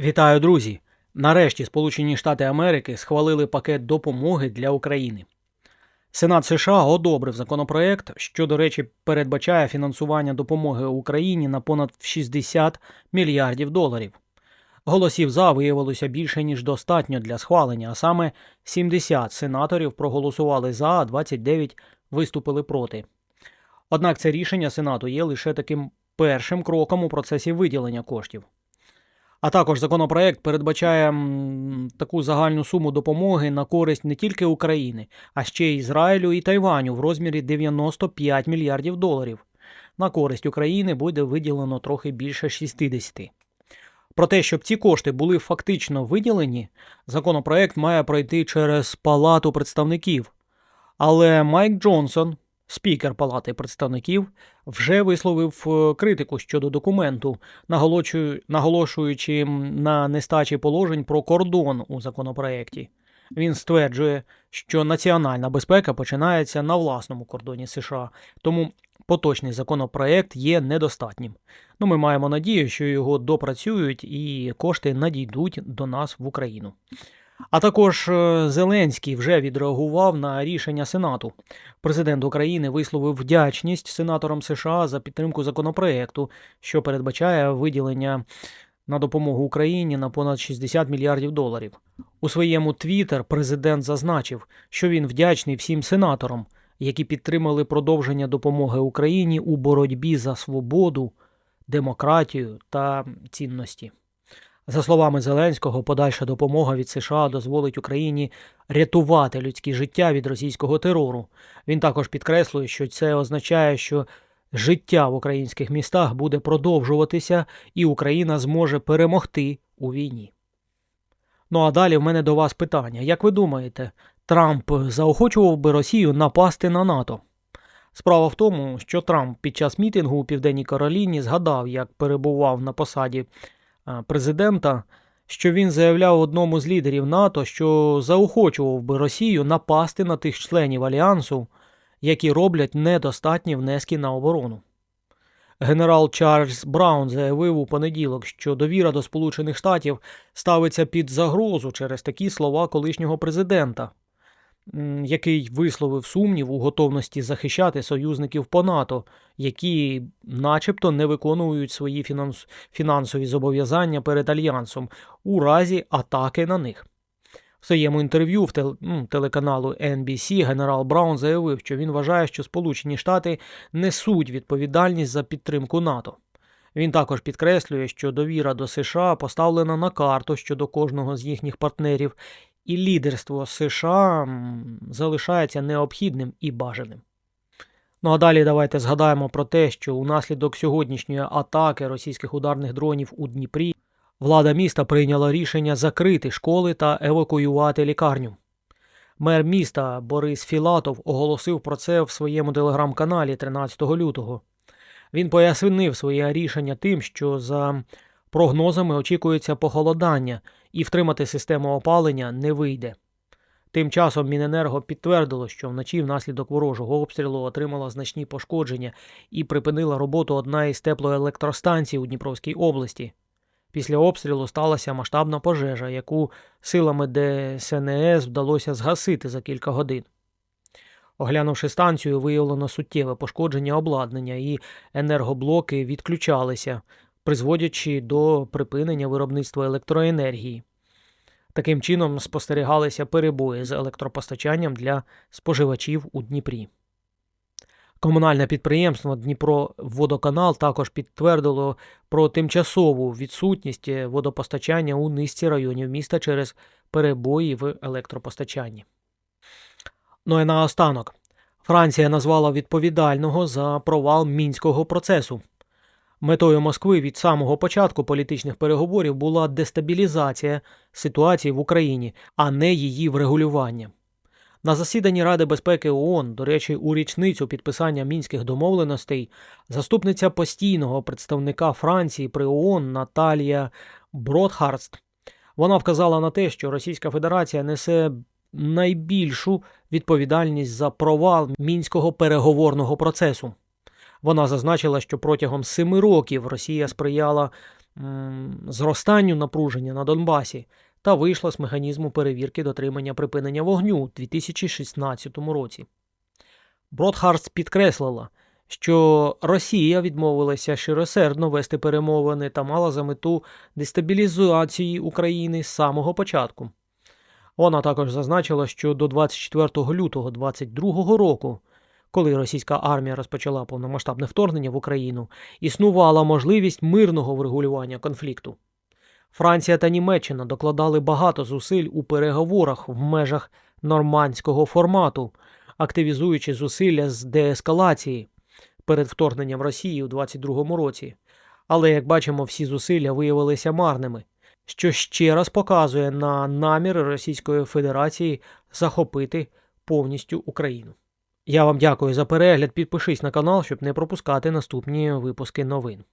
Вітаю, друзі! Нарешті Сполучені Штати Америки схвалили пакет допомоги для України. Сенат США одобрив законопроект, що, до речі, передбачає фінансування допомоги Україні на понад 60 мільярдів доларів. Голосів за виявилося більше ніж достатньо для схвалення, а саме 70 сенаторів проголосували за, а 29 виступили проти. Однак це рішення Сенату є лише таким першим кроком у процесі виділення коштів. А також законопроект передбачає таку загальну суму допомоги на користь не тільки України, а ще й Ізраїлю і Тайваню в розмірі 95 мільярдів доларів. На користь України буде виділено трохи більше 60. Про те, щоб ці кошти були фактично виділені, законопроект має пройти через Палату представників. Але Майк Джонсон, спікер Палати представників, вже висловив е, критику щодо документу, наголошую- наголошуючи на нестачі положень про кордон у законопроекті. Він стверджує, що національна безпека починається на власному кордоні США, тому поточний законопроект є недостатнім. Ну, ми маємо надію, що його допрацюють і кошти надійдуть до нас в Україну. А також е, Зеленський вже відреагував на рішення Сенату. Президент України висловив вдячність сенаторам США за підтримку законопроекту, що передбачає виділення на допомогу Україні на понад 60 мільярдів доларів. У своєму твіттер президент зазначив, що він вдячний всім сенаторам, які підтримали продовження допомоги Україні у боротьбі за свободу, демократію та цінності. За словами Зеленського, подальша допомога від США дозволить Україні рятувати людські життя від російського терору. Він також підкреслює, що це означає, що життя в українських містах буде продовжуватися, і Україна зможе перемогти у війні. Ну а далі в мене до вас питання: як ви думаєте, Трамп заохочував би Росію напасти на НАТО? Справа в тому, що Трамп під час мітингу у Південній Кароліні згадав, як перебував на посаді президента, що він заявляв одному з лідерів НАТО, що заохочував би Росію напасти на тих членів альянсу, які роблять недостатні внески на оборону. Генерал Чарльз Браун заявив у понеділок, що довіра до Сполучених Штатів ставиться під загрозу через такі слова колишнього президента, який висловив сумнів у готовності захищати союзників по НАТО, які начебто не виконують свої фінанс... фінансові зобов'язання перед альянсом у разі атаки на них. В своєму інтерв'ю в тел... телеканалу NBC генерал Браун заявив, що він вважає, що Сполучені Штати несуть відповідальність за підтримку НАТО. Він також підкреслює, що довіра до США поставлена на карту щодо кожного з їхніх партнерів, і лідерство США залишається необхідним і бажаним. Ну а далі давайте згадаємо про те, що унаслідок сьогоднішньої атаки російських ударних дронів у Дніпрі влада міста прийняла рішення закрити школи та евакуювати лікарню. Мер міста Борис Філатов оголосив про це в своєму телеграм-каналі 13 лютого. Він пояснив своє рішення тим, що за прогнозами очікується похолодання і втримати систему опалення не вийде. Тим часом Міненерго підтвердило, що вночі внаслідок ворожого обстрілу отримала значні пошкодження і припинила роботу одна із теплоелектростанцій у Дніпровській області. Після обстрілу сталася масштабна пожежа, яку силами ДСНС вдалося згасити за кілька годин. Оглянувши станцію, виявлено суттєве пошкодження обладнання, і енергоблоки відключалися, призводячи до припинення виробництва електроенергії. Таким чином спостерігалися перебої з електропостачанням для споживачів у Дніпрі. Комунальне підприємство Дніпроводоканал також підтвердило про тимчасову відсутність водопостачання у низці районів міста через перебої в електропостачанні. Ну і наостанок. Франція назвала відповідального за провал мінського процесу. Метою Москви від самого початку політичних переговорів була дестабілізація ситуації в Україні, а не її врегулювання. На засіданні Ради безпеки ООН, до речі, у річницю підписання мінських домовленостей, заступниця постійного представника Франції при ООН Наталія Бродхарст, вона вказала на те, що Російська Федерація несе найбільшу відповідальність за провал мінського переговорного процесу. Вона зазначила, що протягом семи років Росія сприяла м, зростанню напруження на Донбасі та вийшла з механізму перевірки дотримання припинення вогню у 2016 році. Бродхарст підкреслила, що Росія відмовилася щиросердно вести перемовини та мала за мету дестабілізації України з самого початку. Вона також зазначила, що до 24 лютого 2022 року, коли російська армія розпочала повномасштабне вторгнення в Україну, існувала можливість мирного врегулювання конфлікту. Франція та Німеччина докладали багато зусиль у переговорах в межах нормандського формату, активізуючи зусилля з деескалації перед вторгненням Росії у 2022 році. Але, як бачимо, всі зусилля виявилися марними, що ще раз показує на наміри Російської Федерації захопити повністю Україну. Я вам дякую за перегляд. Підпишись на канал, щоб не пропускати наступні випуски новин.